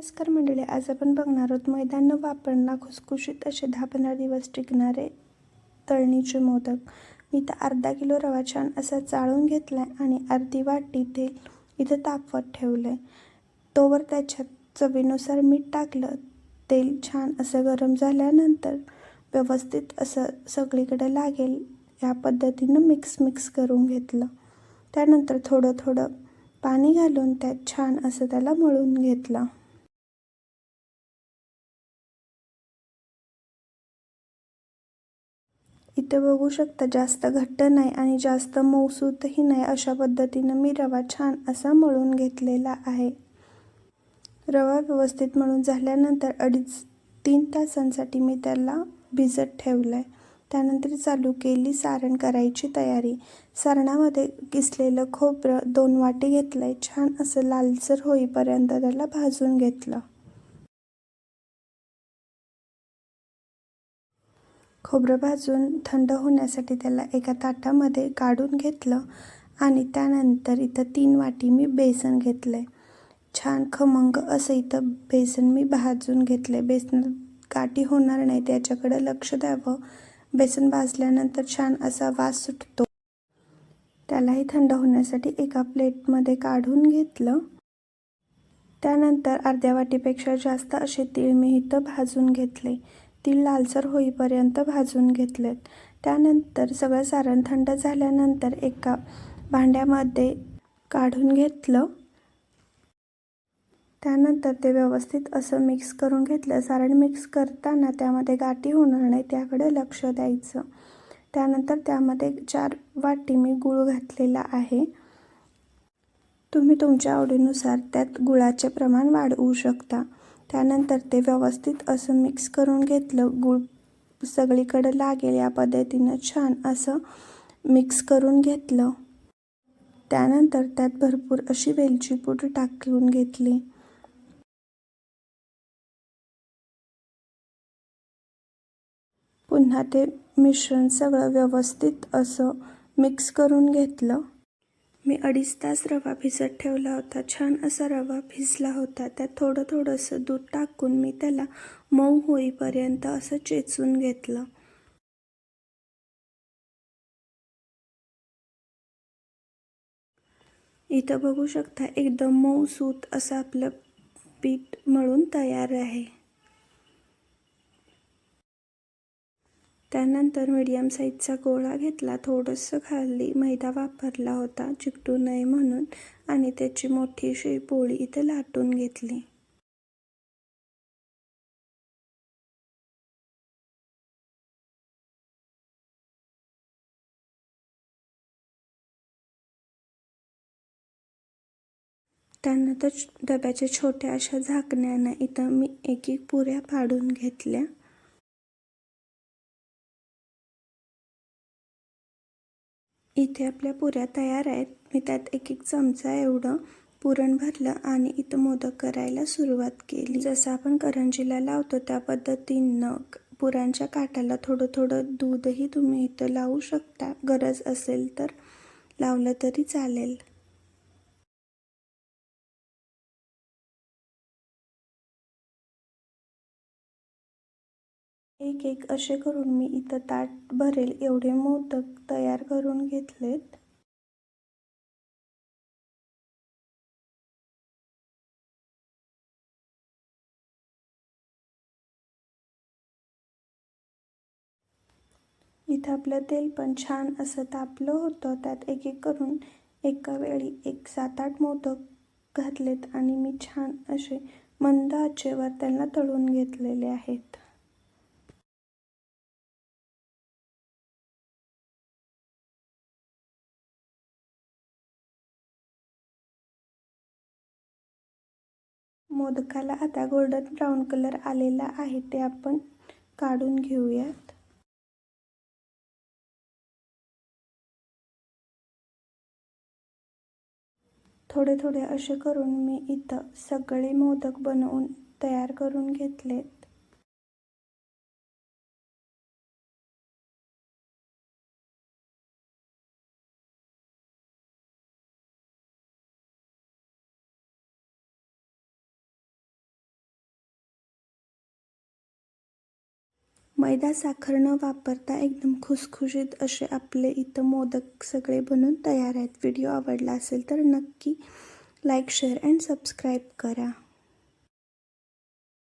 नमस्कार मंडळी आज आपण बघणार आहोत मैदान न वापरणार खुसखुशीत असे दहा पंधरा दिवस टिकणारे तळणीचे मोदक. मी तर अर्धा किलो रवा छान असा चाळून घेतला आहे आणि अर्धी वाटी तेल इथं तापवत ठेवलं आहे तोवर त्याच्यात चवीनुसार मीठ टाकलं तेल छान असं गरम झाल्यानंतर व्यवस्थित असं सगळीकडे लागेल या पद्धतीनं मिक्स मिक्स करून घेतलं. त्यानंतर थोडं थोडं पाणी घालून त्यात छान असं त्याला मळून घेतलं. इथं बघू शकता जास्त घट्ट नाही आणि जास्त मौसूतही नाही अशा पद्धतीनं मी रवा छान असा मळून घेतलेला आहे. रवा व्यवस्थित मळून झाल्यानंतर अडीच तीन तासांसाठी मी त्याला भिजत ठेवलं आहे त्यानंतर चालू केली सारण करायची तयारी. सारणामध्ये किसलेलं खोबरं दोन वाटी घेतलं आहे छान असं लालसर होईपर्यंत त्याला भाजून घेतलं. खोबरं भाजून थंड होण्यासाठी त्याला एका ताटामध्ये काढून घेतलं आणि त्यानंतर इथं तीन वाटी मी बेसन घेतलं आहे छान खमंग असं इथं बेसन मी भाजून घेतलं आहे बेसन गाठी होणार नाही त्याच्याकडं लक्ष द्यावं. बेसन भाजल्यानंतर छान असा वास सुटतो. त्यालाही थंड होण्यासाठी एका प्लेटमध्ये काढून घेतलं. त्यानंतर अर्ध्या वाटीपेक्षा जास्त असे तीळ मी इथं भाजून घेतले. ती लालसर होईपर्यंत भाजून घेतलेत. त्यानंतर सगळं सारण थंड झाल्यानंतर एका भांड्यामध्ये काढून घेतलं. त्यानंतर ते व्यवस्थित असं मिक्स करून घेतलं. सारण मिक्स करताना त्यामध्ये गाठी होणार नाही त्याकडे लक्ष द्यायचं. त्यानंतर त्यामध्ये चार वाटी मी गूळ घातलेला आहे. तुम्ही तुमच्या आवडीनुसार त्यात गुळाचे प्रमाण वाढवू शकता. त्यानंतर ते व्यवस्थित असं मिक्स करून घेतलं. गूळ सगळीकडं लागेल या पद्धतीनं छान असं मिक्स करून घेतलं. त्यानंतर त्यात भरपूर अशी वेलची पूड टाकून घेतली. पुन्हा ते मिश्रण सगळं व्यवस्थित असं मिक्स करून घेतलं. मी अडीच तास रवा भिजत ठेवला होता. छान असा रवा भिजला होता. त्यात थोडं थोडंसं दूध टाकून मी त्याला मऊ होईपर्यंत असं चेचून घेतलं. इथं बघू शकता एकदम मऊ सूत असं आपलं पीठ मळून तयार आहे. त्यानंतर मीडियम साईजचा गोळा घेतला थोडंसं खाली मैदा वापरला होता चिकटू नये म्हणून आणि त्याची मोठीशी पोळी इथे लाटून घेतली. त्यानंतर डब्याच्या छोट्या अशा झाकण्यानं इथं मी एक एक पुऱ्या पाडून घेतल्या. इथे आपल्या पुऱ्या तयार आहेत. मी त्यात एक एक चमचा एवढं पुरण भरलं आणि इथं मोदक करायला सुरुवात केली. जसं आपण करंजीला लावतो त्या पद्धतीनं पुरांच्या काठाला थोडं थोडं दूधही तुम्ही इथं लावू शकता. गरज असेल तर लावलं तरी चालेल. एक एक असे करून मी इथं ताट भरेल एवढे मोदक तयार करून घेतलेत. इथं आपलं तेल पण छान असं तापलं होतं त्यात एक एक करून एका वेळी एक सात आठ मोदक घातलेत आणि मी छान असे मंद आचेवर त्यांना तळून घेतलेले आहेत. मोदकाला आता गोल्डन ब्राऊन कलर आलेला आहे ते आपण काढून घेऊयात. थोडे थोडे असे करून मी इथं सगळे मोदक बनवून तयार करून घेतलेत. मैदा साखर न वापरता एकदम खुसखुशीत असे आपले इथं मोदक सगळे बनून तयार आहेत. व्हिडिओ आवडला असेल तर नक्की लाईक शेअर अँड सबस्क्राईब करा.